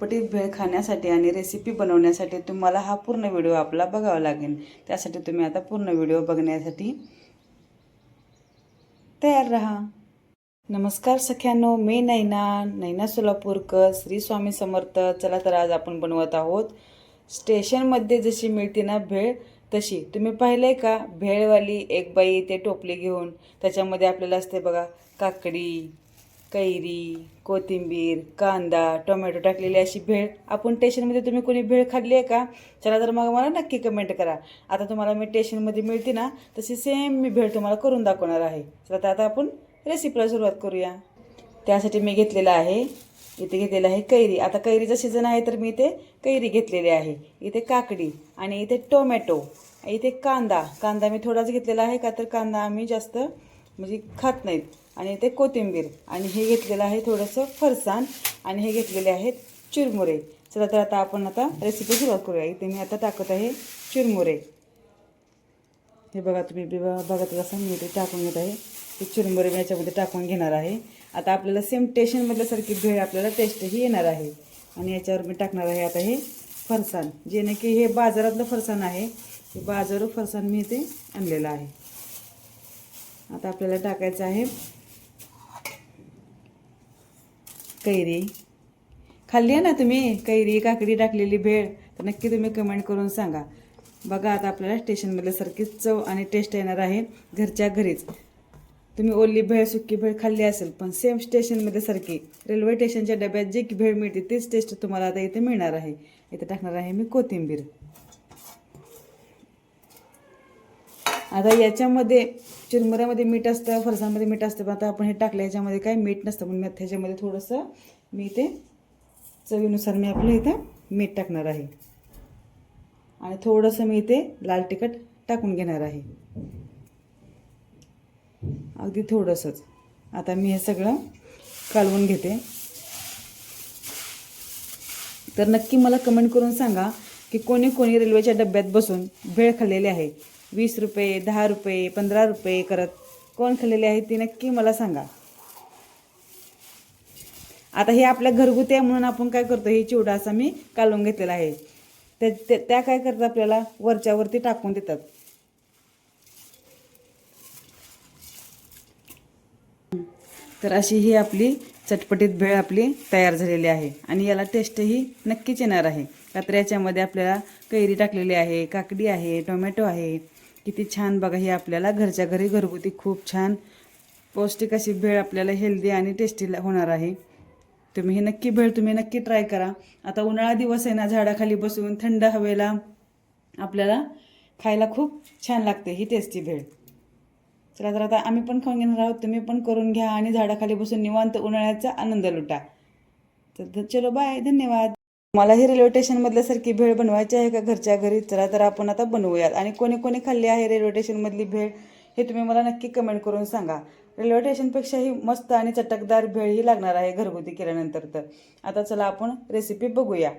पटीत भेळ खाण्यासाठी आणि रेसिपी बनवण्यासाठी तुम्हाला हा पूर्ण व्हिडिओ आपला बघावा लागेल. त्यासाठी तुम्ही आता पूर्ण व्हिडिओ बघण्यासाठी तयार राहा. नमस्कार सख्यानो मी नैना नैना सोलापूरकर श्री स्वामी समर्थ. चला तर आज आपण बनवत आहोत. स्टेशनमध्ये जशी मिळते ना भेळ तशी. तुम्ही पाहिलं आहे का? भेळवाली एक बाई ते टोपली घेऊन. त्याच्यामध्ये आपल्याला असते बघा काकडी. कैरी कोथिंबीर कांदा टोमॅटो टाकलेली अशी भेळ. आपण टेशनमध्ये तुम्ही कोणी भेळ खाल्ली आहे का? चला तर मग मला नक्की कमेंट करा. आता तुम्हाला मी टेशनमध्ये मिळते ना तशी सेम मी भेळ तुम्हाला करून दाखवणार आहे. चला तर आता आपण रेसिपीला सुरुवात करूया. त्यासाठी मी घेतलेलं आहे इथे घेतलेलं आहे कैरी. आता कैरीचा सीझन आहे तर मी इथे कैरी घेतलेली आहे. इथे काकडी आणि इथे टोमॅटो इथे कांदा. कांदा मी थोडाच घेतलेला आहे का? तर कांदा आम्ही जास्त म्हणजे खात नाहीत. आणि ते कोथिंबीर. आणि हे घेतलेलं आहे थोडंसं फरसाण. आणि हे घेतलेले आहेत चिरमुरे. चला तर आता आपण आता रेसिपी सुरुवात करूया. इथे मी आता टाकत आहे चिरमुरे. हे बघा तुम्ही बघा बघत असं मी ते टाकून घेत आहे. ते चिरमुरे मी याच्यामध्ये टाकून घेणार आहे. आता आपल्याला सेम टेशनमधल्यासारखी भेळ आपल्याला टेस्टही येणार आहे. आणि याच्यावर मी टाकणार आहे आता हे फरसाण. जेणे की हे बाजारातलं फरसाण आहे. हे बाजारू फरसाण मी इथे आणलेलं आहे. आता आपल्याला टाकायचं आहे कैरी. खाल्ली आहे ना तुम्ही? कैरी काकडी टाकलेली भेळ तर नक्की तुम्ही कमेंट करून सांगा. बघा आता आपल्याला स्टेशनमधल्यासारखीच चव आणि टेस्ट येणार आहे घरच्या घरीच. तुम्ही ओली भेळ सुकी भेळ खाल्ली असेल पण सेम स्टेशनमध्ये सारखी. रेल्वे स्टेशनच्या डब्यात जी की भेळ मिळते तीच टेस्ट तुम्हाला आता इथे मिळणार आहे. इथे टाकणार आहे मी कोथिंबीर. आता याच्यामध्ये चिरमुऱ्यामध्ये मीठ असतं फरसामध्ये मीठ असतं पण आता आपण हे टाकलं याच्यामध्ये काय मीठ नसतं म्हणून मी ह्याच्यामध्ये थोडंसं मी इथे चवीनुसार मी आपलं इथं मीठ टाकणार आहे. आणि थोडंसं मी इथे लाल तिखट टाकून घेणार आहे. अगदी थोडंसंच. आता मी हे सगळं कालवून घेते. तर नक्की मला कमेंट करून सांगा की कोणी कोणी रेल्वेच्या डब्यात बसून भेळ खाल्लेली आहे. वीस रुपये दहा रुपये पंधरा रुपये करत कोण खाल्लेले आहे ते नक्की मला सांगा. आता हे आपल्या घरगुती आहे म्हणून आपण काय करतो हे चिवडा असा मी कालवून घेतलेला आहे. त्या त्या- त्या काय करतात आपल्याला? वरच्यावरती टाकून देतात. तर अशी ही आपली चटपटीत भेळ आपली तयार झालेली आहे आणि याला टेस्टही नक्कीच येणार आहे. का तर याच्यामध्ये आपल्याला कैरी टाकलेली आहे काकडी आहे टोमॅटो आहे किती छान बघा ही आपल्याला घरच्या घरी घरगुती खूप छान पौष्टिक अशी भेळ आपल्याला हेल्दी आणि टेस्टी होणार आहे. तुम्ही ही नक्की भेळ तुम्ही नक्की ट्राय करा. आता उन्हाळा दिवस आहे ना झाडाखाली बसून थंड हवेला आपल्याला खायला खूप छान लागते ही टेस्टी भेळ. चला तर आता आम्ही पण खाऊन घेणार आहोत तुम्ही पण करून घ्या आणि झाडाखाली बसून निवांत उन्हाळ्याचा आनंद लुटा. तर चलो बाय धन्यवाद. मला ही रेल्वे स्टेशनमधल्यासारखी भेळ बनवायची आहे का घरच्या घरी? चला तर आपण आता बनवूयात. आणि कोणी कोणी खाल्ली आहे रेल्वे स्टेशनमधली भेळ? हे तुम्ही मला नक्की कमेंट करून सांगा. रेल्वे स्टेशनपेक्षाही मस्त आणि चटकदार भेळ ही लागणार आहे घरगुती केल्यानंतर तर. आता चला आपण रेसिपी बघूया.